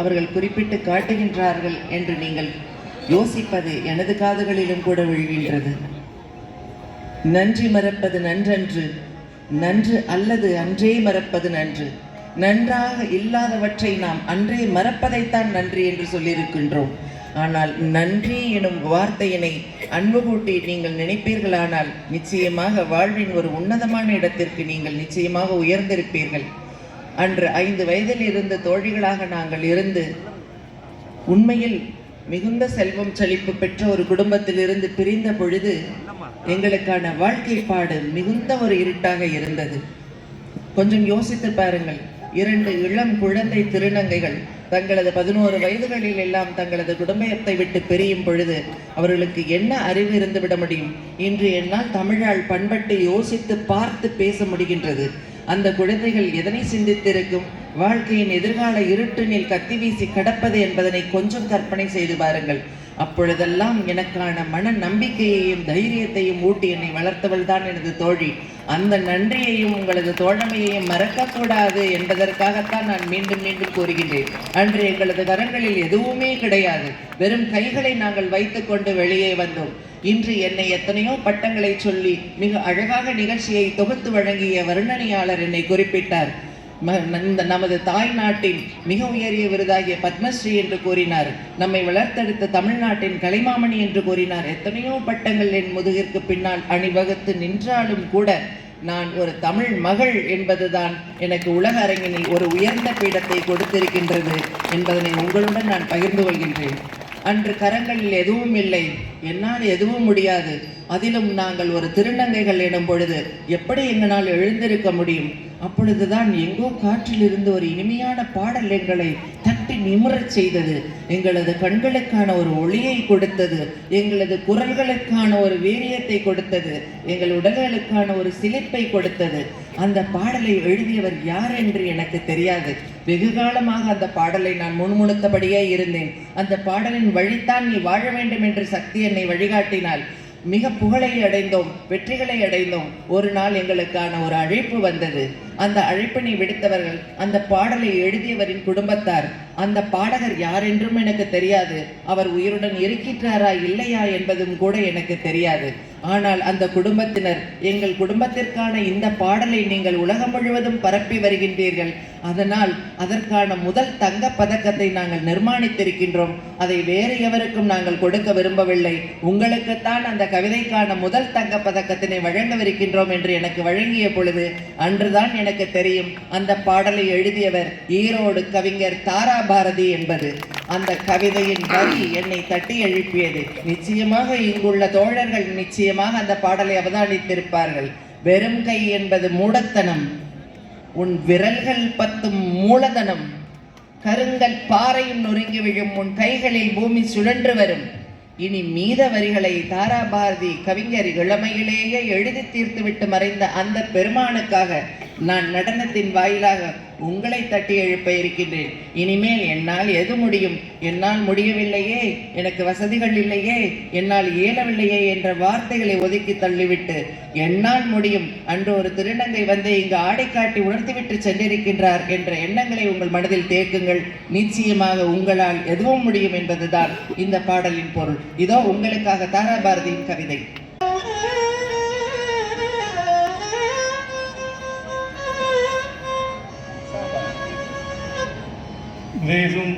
அவர்கள் குறிப்பிட்டு காட்டுகின்றார்கள் என்று நீங்கள் யோசிப்பது எனது காதுகளிலும் கூட விழுகின்றது. நன்றி மறப்பது நன்றன்று நன்று அல்லது அன்றே மறப்பது நன்று. நன்றாக இல்லாதவற்றை நாம் அன்றே மறப்பதைத்தான் நன்றி என்று சொல்லியிருக்கின்றோம். ஆனால் நன்றி எனும் வார்த்தையினை அன்பு கூட்டி நீங்கள் நினைப்பீர்களானால் நிச்சயமாக வாழ்வின் ஒரு உன்னதமான இடத்திற்கு நீங்கள் நிச்சயமாக உயர்ந்திருப்பீர்கள். அன்று ஐந்து வயதில் இருந்து தோழிகளாக நாங்கள் இருந்து உண்மையில் மிகுந்த செல்வம் செழிப்பு பெற்ற ஒரு குடும்பத்தில் இருந்து பிரிந்த பொழுது எங்களுக்கான வாழ்க்கை பாடு மிகுந்த ஒரு இருட்டாக இருந்தது. கொஞ்சம் யோசித்து பாருங்கள். இரண்டு இளம் குழந்தை திருநங்கைகள் தங்களது பதினோரு வயதுகளில் எல்லாம் தங்களது குடும்பத்தை விட்டு பிரியும் பொழுது அவர்களுக்கு என்ன அறிவு இருந்து விட முடியும்? இன்று என்னால் தமிழால் பண்பட்டு யோசித்து பார்த்து பேச முடிகின்றது. அந்த குழந்தைகள் எதனை சிந்தித்திருக்கும்? வாழ்க்கையின் எதிர்கால இருட்டினில் கத்தி வீசி கடப்பது என்பதனை கொஞ்சம் கற்பனை செய்து பாருங்கள். அப்பொழுதெல்லாம் எனக்கான மன நம்பிக்கையையும் தைரியத்தையும் ஊட்டி என்னை வளர்த்தவள் தான் எனது தோழி. அந்த நன்றியையும் உங்களது தோழமையையும் மறக்கக்கூடாது என்பதற்காகத்தான் நான் மீண்டும் மீண்டும் கூறுகின்றேன். அன்று எங்களது கரங்களில் எதுவுமே கிடையாது. வெறும் கைகளை நாங்கள் வைத்துக்கொண்டு வெளியே வந்தோம். இன்று என்னை எத்தனையோ பட்டங்களை சொல்லி மிக அழகாக நிகழ்ச்சியை தொகுத்து வழங்கிய வர்ணனையாளர் என்னை குறிப்பிட்டார். ம- நமது தாய் நாட்டின் மிக உயரிய விருதாகிய பத்மஸ்ரீ என்று கூறினார். நம்மை வளர்த்தெடுத்த தமிழ்நாட்டின் கலைமாமணி என்று கூறினார். எத்தனையோ பட்டங்கள் என் முதுகிற்கு பின்னால் அணிவகுத்து நின்றாலும் கூட நான் ஒரு தமிழ் மகள் என்பதுதான் எனக்கு உலக அரங்கினில் ஒரு உயர்ந்த பீடத்தை கொடுத்திருக்கின்றது என்பதனை உங்களுடன் நான் பகிர்ந்து கொள்கின்றேன். அன்று கரங்களில் எதுவும் இல்லை. என்னால் எதுவும் முடியாது. அதிலும் நாங்கள் ஒரு திருநங்கைகள் எனும் பொழுது எப்படி எங்களால் எழுந்திருக்க முடியும்? அப்பொழுதுதான் எங்கோ காற்றிலிருந்து ஒரு இனிமையான பாடல் எங்களை தட்டி நிமிரச் செய்தது. எங்களது கண்களுக்கான ஒரு ஒளியை கொடுத்தது. எங்களது குரல்களுக்கான ஒரு வீரியத்தை கொடுத்தது. எங்கள் உடல்களுக்கான ஒரு சிலிப்பை கொடுத்தது. அந்த பாடலை எழுதியவர் யார் என்று எனக்கு தெரியாது. வெகு காலமாக அந்த பாடலை நான் முணுமுணுத்தபடியே இருந்தேன். அந்த பாடலின் வழித்தான் நீ வாழ வேண்டும் என்று சக்தி என்னை வழிகாட்டினாள். மிக புகழை அடைந்தோம் வெற்றிகளை அடைந்தோம். ஒரு நாள் எங்களுக்கான ஒரு அழைப்பு வந்தது. அந்த அழைப்பினை விடுத்தவர்கள் அந்த பாடலை எழுதியவரின் குடும்பத்தார். அந்த பாடகர் யார் என்றும் எனக்கு தெரியாது. அவர் உயிருடன் இருக்கின்றாரா இல்லையா என்பதும் கூட எனக்கு தெரியாது. ஆனால் அந்த குடும்பத்தினர் எங்கள் குடும்பத்திற்கான இந்த பாடலை நீங்கள் உலகம் முழுவதும் பரப்பி வருகின்றீர்கள். அதனால் அதற்கான முதல் தங்க பதக்கத்தை நாங்கள் நிர்மாணித்திருக்கின்றோம். அதை வேறு எவருக்கும் நாங்கள் கொடுக்க விரும்பவில்லை. உங்களுக்குத்தான் அந்த கவிதைக்கான முதல் தங்க பதக்கத்தினை வழங்கவிருக்கின்றோம் என்று எனக்கு வழங்கிய பொழுது அன்றுதான் எனக்கு தெரியும். அந்த பாடலை எழுதியவர் ஈரோடு கவிஞர் தாரா பாரதி என்பது. அந்த கவிதையின் வரி என்னை தட்டி எழுப்பியது. நிச்சயமாக இங்குள்ள தோழர்கள் நிச்சயமாக அந்த பாடலை அவதானித்திருப்பார்கள். வெறும் கை என்பது மூடத்தனம் உன் விரல்கள் பத்தும் மூலதனம். கருங்கல் பாறையும் நொறுங்கி விழும் உன் கைகளில் பூமி சுழன்று வரும். இனி மீத வரிகளை தாராபாரதி கவிஞர் இளமையிலேயே எழுதி தீர்த்துவிட்டு மறைந்த அந்த பெருமானுக்காக நான் நடனத்தின் வாயிலாக உங்களை தட்டி எழுப்ப இருக்கின்றேன். இனிமேல் என்னால் எது முடியும்? என்னால் முடியவில்லையே எனக்கு வசதிகள் இல்லையே என்னால் இயலவில்லையே என்ற வார்த்தைகளை ஒதுக்கி தள்ளிவிட்டு என்னால் முடியும். அன்று ஒரு திருநங்கை வந்து இங்கு ஆடை காட்டி உணர்த்திவிட்டு சென்றிருக்கின்றார் என்ற எண்ணங்களை உங்கள் மனதில் தேக்குங்கள். நிச்சயமாக உங்களால் எதுவும் முடியும் என்பதுதான் இந்த பாடலின் பொருள். இதோ உங்களுக்காக தாராபாரதியின் கவிதை. வெறும்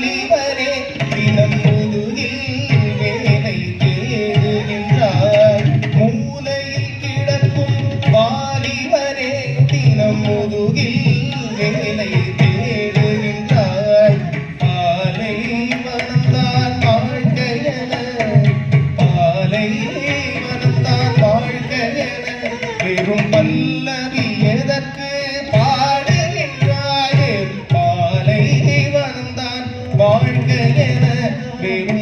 Salida. வெறும்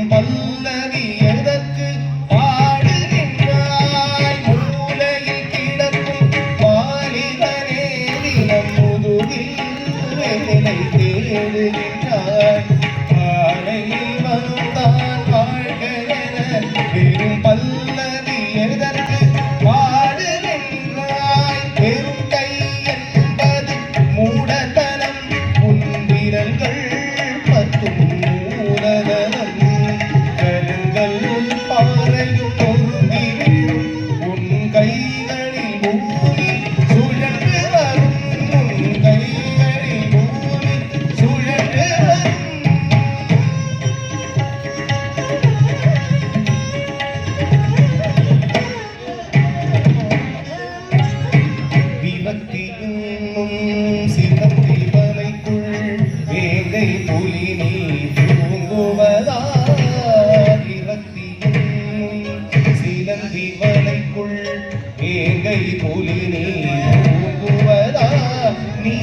சிவனைக்குள் ஏகை புலி நீ தூங்குவதா? நீ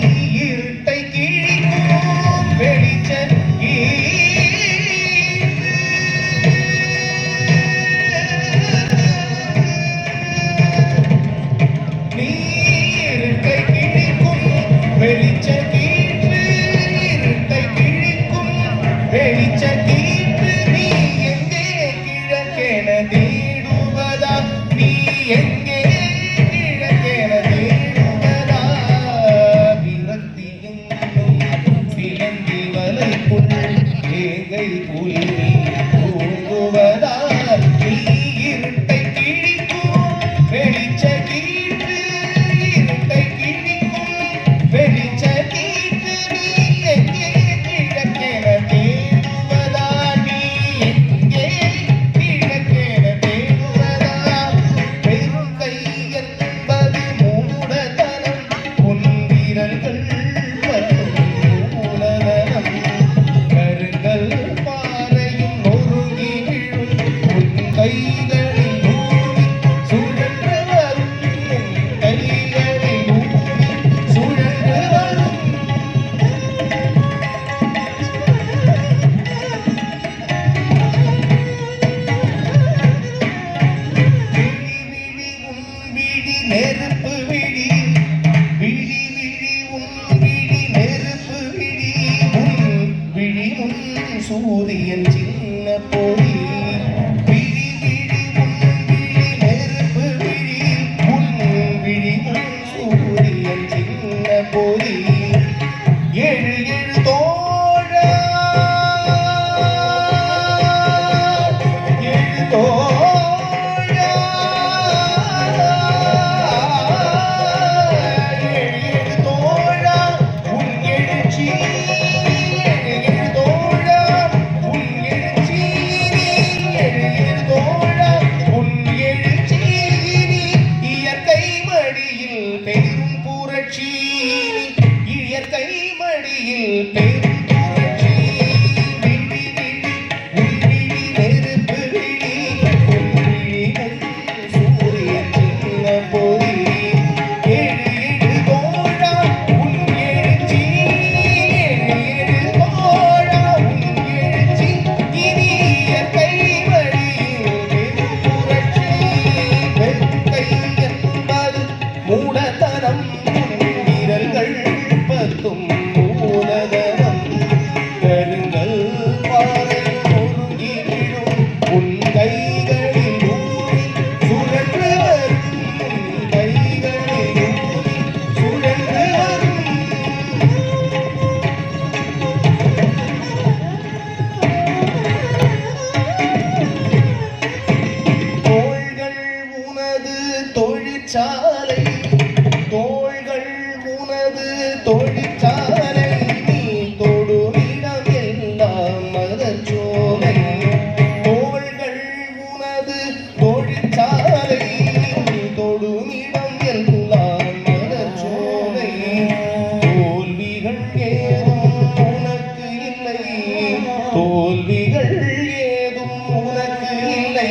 தோல்விகள் ஏதும் உனக்கு இல்லை.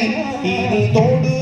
இனி தொடு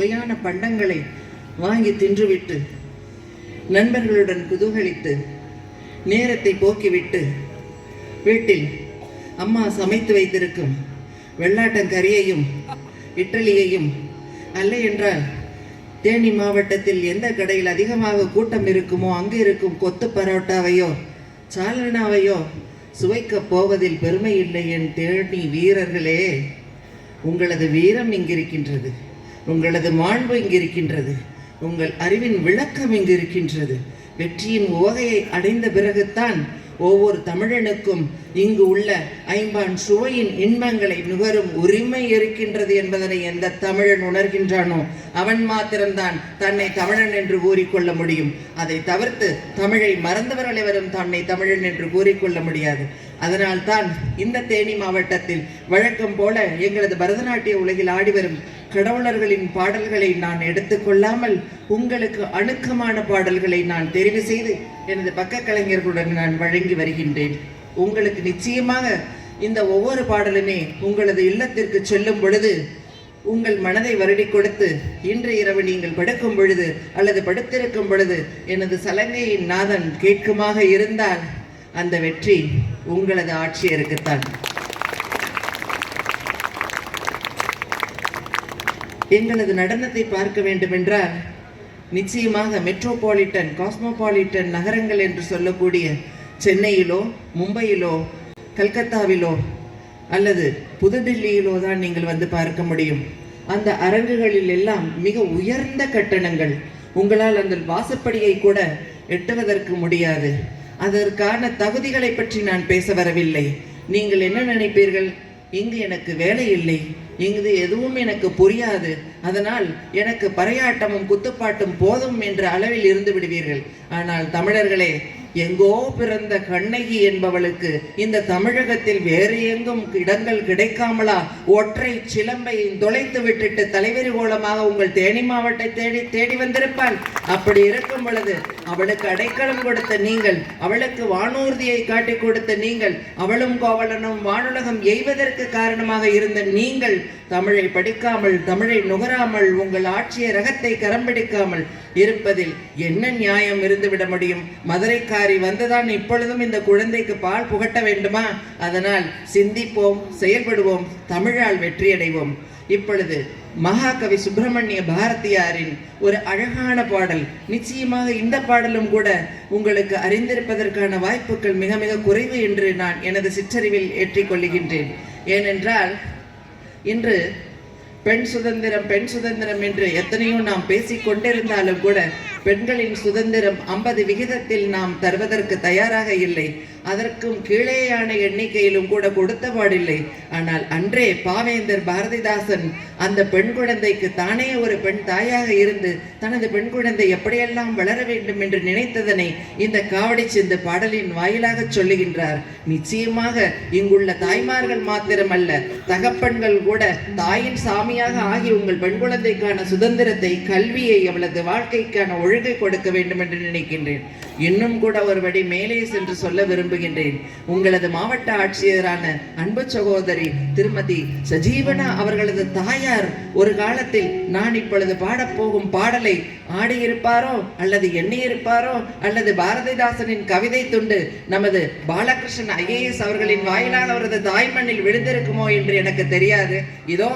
சுவையான பண்டங்களை வாங்கி தின்றுவிட்டு நண்பர்களுடன் குதூகலித்து நேரத்தை போக்கிவிட்டு வீட்டில் அம்மா சமைத்து வைத்திருக்கும் வெள்ளாட்டங்கறியையும் இட்டலியையும் அல்ல என்றால் தேனி மாவட்டத்தில் எந்த கடையில் அதிகமாக கூட்டம் இருக்குமோ அங்கு இருக்கும் கொத்து பரோட்டாவையோ சாலனாவையோ சுவைக்கப் போவதில் பெருமை இல்லை என் தேனி வீரர்களே. உங்களது வீரம் இங்கிருக்கின்றது. உங்களது மாண்பு இங்கிருக்கின்றது. உங்கள் அறிவின் விளக்கம் இங்கு இருக்கின்றது வெற்றியின் ஓகையை அடைந்த பிறகுத்தான் ஒவ்வொரு தமிழனுக்கும் இங்கு உள்ள ஐம்பான் சுவையின் இன்பங்களை நுகரும் உரிமை இருக்கின்றது என்பதனை எந்த தமிழன் உணர்கின்றானோ அவன் மாத்திரம்தான் தன்னை தமிழன் என்று கூறிக்கொள்ள முடியும். அதை தவிர்த்து தமிழை மறந்தவர்கள் அனைவரும் தன்னை தமிழன் என்று கூறிக்கொள்ள முடியாது. அதனால்தான் இந்த தேனி மாவட்டத்தில் வழக்கம் போல எங்களது பரதநாட்டிய உலகில் ஆடி வரும் கடவுளர்களின் பாடல்களை நான் எடுத்துக்கொள்ளாமல் உங்களுக்கு அணுக்கமான பாடல்களை நான் தெரிவு செய்து எனது பக்க கலைஞர்களுடன் நான் வழங்கி வருகின்றேன். உங்களுக்கு நிச்சயமாக இந்த ஒவ்வொரு பாடலுமே உங்களது இல்லத்திற்கு செல்லும் பொழுது உங்கள் மனதை வருடி கொடுத்து இன்று இரவு நீங்கள் படுக்கும் பொழுது அல்லது படுத்திருக்கும் பொழுது எனது சலங்கையின் நாதன் கேட்குமாக இருந்தால் அந்த வெற்றி உங்களது ஆட்சியருக்குத்தான். எங்களது நடனத்தை பார்க்க வேண்டுமென்றால் நிச்சயமாக மெட்ரோபாலிட்டன் காஸ்மோபாலிட்டன் நகரங்கள் என்று சொல்லக்கூடிய சென்னையிலோ மும்பையிலோ கல்கத்தாவிலோ அல்லது புதுடில்லியிலோ தான் நீங்கள் வந்து பார்க்க முடியும். அந்த அரங்குகளில் எல்லாம் மிக உயர்ந்த கட்டணங்கள். உங்களால் அந்த வாசப்படியை கூட எட்டுவதற்கு முடியாது. அதற்கான தகுதிகளை பற்றி நான் பேச வரவில்லை. நீங்கள் என்ன நினைப்பீர்கள்? இங்கு எனக்கு வேலை இல்லை. இங்கு எதுவும் எனக்கு புரியாது. அதனால் எனக்கு பறையாட்டமும் குத்துப்பாட்டும் போதும் என்ற அளவில் இருந்து விடுவீர்கள். ஆனால் தமிழர்களே எங்கோ பிறந்த கண்ணகி என்பவளுக்கு இந்த தமிழகத்தில் வேறு எங்கும் இடங்கள் கிடைக்காமலா? ஒற்றை சிலம்பை தொலைத்து விட்டுட்டு தலைவரி கோலமாக உங்கள் தேனி மாவட்டத்தை தேடி தேடி வந்திருப்பாள் அப்படி இருக்கும் பொழுது அவளுக்கு அடைக்கலம் கொடுத்த நீங்கள் அவளுக்கு வானூர்தியை காட்டி கொடுத்த நீங்கள் அவளும் கோவலனும் வானுலகம் எய்வதற்கு காரணமாக இருந்த நீங்கள் தமிழை படிக்காமல் தமிழை நுகராமல் உங்கள் ஆட்சிய ரகத்தை கரம்பிடிக்காமல் இருப்பதில் என்ன நியாயம் இருந்துவிட முடியும்? மதுரைக்காரி வந்துதான் இப்பொழுதும் இந்த குழந்தைக்கு பால் புகட்ட வேண்டுமா? அதனால் சிந்திப்போம் செயல்படுவோம் தமிழால் வெற்றியடைவோம். இப்பொழுது மகாகவி சுப்பிரமணிய பாரதியாரின் ஒரு அழகான பாடல். நிச்சயமாக இந்த பாடலும் கூட உங்களுக்கு அறிந்திருப்பதற்கான வாய்ப்புகள் மிக மிக குறைவு என்று நான் எனது சிற்றறிவில் ஏற்றிக்கொள்ளுகின்றேன் ஏனென்றால் இன்று பெண் சுதந்திரம் பெண் சுதந்திரம் என்று எத்தனையோ நாம் பேசிக் கொண்டிருந்தாலும் கூட பெண்களின் சுதந்திரம் ஐம்பது விகிதத்தில் நாம் தருவதற்கு தயாராக இல்லை. அதற்கும் கீழேயான எண்ணிக்கையிலும் கூட கொடுத்த பாடில்லை. ஆனால் அன்றே பாவேந்தர் பாரதிதாசன் அந்த பெண் குழந்தைக்கு தானே ஒரு பெண் தாயாக இருந்து தனது பெண் குழந்தை எப்படியெல்லாம் வளர வேண்டும் என்று நினைத்ததனை இந்த காவடி சிந்து பாடலின் வாயிலாக சொல்லுகின்றார். நிச்சயமாக இங்குள்ள தாய்மார்கள் மாத்திரமல்ல தகப்பன்கள் கூட தாயின் சாமியாக ஆகி உங்கள் பெண் குழந்தைக்கான சுதந்திரத்தை கல்வியை அவளது வாழ்க்கைக்கான ஒழுங்கை கொடுக்க வேண்டும் என்று நினைக்கின்றேன். இன்னும் கூட ஒருபடி மேலே சென்று சொல்ல விரும்புகின்றேன். உங்களது மாவட்ட ஆட்சியரான அன்பு சகோதரி திருமதி சஜீவனா அவர்களது தாயார் ஒரு காலத்தில் நான் இப்பொழுது பாடப்போகும் பாடலை ஆடியிருப்பாரோ அல்லது எண்ணியிருப்பாரோ அல்லது பாரதிதாசனின் கவிதை துண்டு நமது பாலகிருஷ்ணன் ஐஏஎஸ் அவர்களின் வாயிலாக அவரது தாய்மண்ணில் விழுந்திருக்குமோ என்று எனக்கு தெரியாது. இதோ